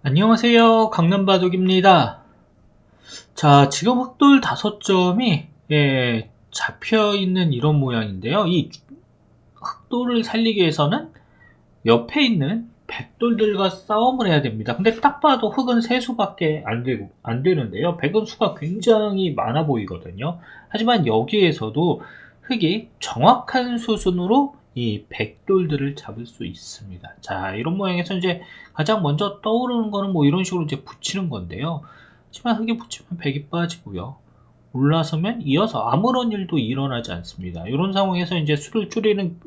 안녕하세요. 강남바둑입니다. 자, 지금 흑돌 다섯 점이 예, 잡혀 있는 이런 모양인데요. 이 흑돌을 살리기 위해서는 옆에 있는 백돌들과 싸움을 해야 됩니다. 근데 딱 봐도 흑은 세 수밖에 안 되고 안 되는데요. 백은 수가 굉장히 많아 보이거든요. 하지만 여기에서도 흑이 정확한 수순으로 이 백돌들을 잡을 수 있습니다. 자, 이런 모양에서 이제 가장 먼저 떠오르는 거는 뭐 이런 식으로 이제 붙이는 건데요. 하지만 흙에 붙이면 백이 빠지고요. 올라서면 이어서 아무런 일도 일어나지 않습니다. 이런 상황에서 이제 수를 줄이는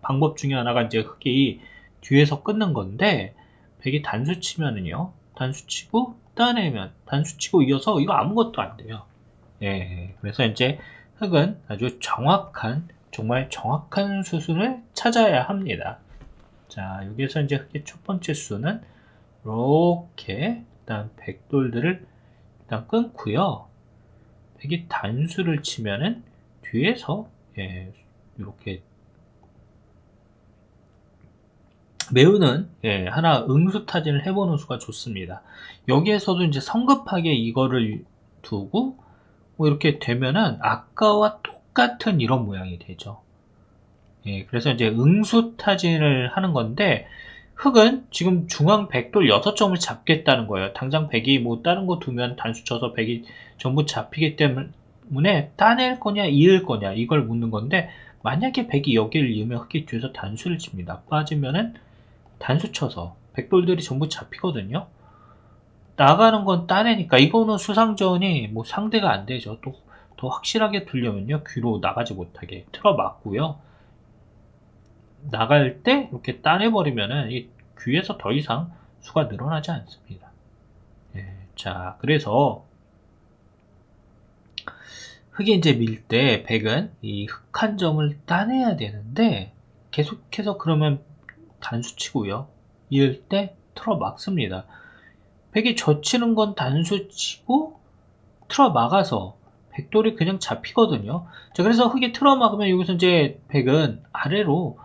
방법 중에 하나가 이제 흙이 뒤에서 끊는 건데 백이 단수 치면은요. 단수 치고 따내면 단수 치고 이어서 이거 아무것도 안 돼요. 예. 그래서 이제 흙은 아주 정확한 정말 정확한 수순을 찾아야 합니다. 자, 여기서 이제 흙의 첫 번째 수는 이렇게 일단 백돌들을 일단 끊고요. 백이 단수를 치면은 뒤에서 예, 이렇게 매우는 예, 하나 응수 타진을 해보는 수가 좋습니다. 여기에서도 이제 성급하게 이거를 두고 뭐 이렇게 되면은 아까와 똑같은 이런 모양이 되죠. 예, 그래서 이제 응수 타진을 하는 건데 흑은 지금 중앙 백돌 6점을 잡겠다는 거예요. 당장 백이 뭐 다른 거 두면 단수 쳐서 백이 전부 잡히기 때문에 따낼 거냐 이을 거냐 이걸 묻는 건데 만약에 백이 여기를 이으면 흑이 뒤에서 단수를 칩니다. 빠지면은 단수 쳐서 백돌들이 전부 잡히거든요. 나가는 건 따내니까 이거는 수상전이 뭐 상대가 안 되죠. 또 더 확실하게 두려면요 귀로 나가지 못하게 틀어 막고요. 나갈 때 이렇게 따내버리면은 이 귀에서 더 이상 수가 늘어나지 않습니다. 예, 자, 그래서 흙이 이제 밀 때 백은 이 흑한 점을 따내야 되는데 계속해서 그러면 단수 치고요. 이을 때 틀어 막습니다. 백이 젖히는 건 단수 치고 틀어 막아서 백돌이 그냥 잡히거든요. 자, 그래서 흙이 틀어 막으면 여기서 이제 백은 아래로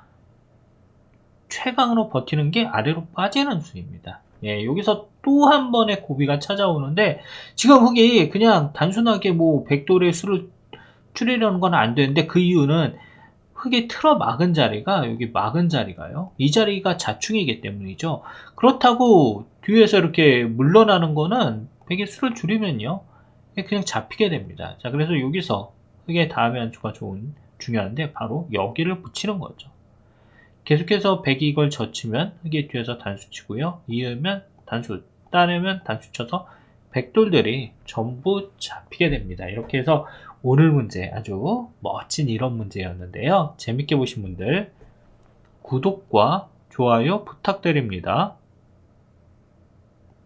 최강으로 버티는 게 아래로 빠지는 수입니다. 예, 여기서 또 한 번의 고비가 찾아오는데 지금 흑이 그냥 단순하게 뭐 백돌의 수를 줄이려는 건 안 되는데 그 이유는 흑이 틀어 막은 자리가 여기 막은 자리가요. 이 자리가 자충이기 때문이죠. 그렇다고 뒤에서 이렇게 물러나는 거는 백의 수를 줄이면요. 그냥 잡히게 됩니다. 자, 그래서 여기서 흑의 다음에 한 수가 좋은 중요한데 바로 여기를 붙이는 거죠. 계속해서 100이 이걸 젖히면 흑이 뒤에서 단수 치고요. 이으면 단수, 따내면 단수 쳐서 백돌들이 전부 잡히게 됩니다. 이렇게 해서 오늘 문제 아주 멋진 이런 문제였는데요. 재밌게 보신 분들 구독과 좋아요 부탁드립니다.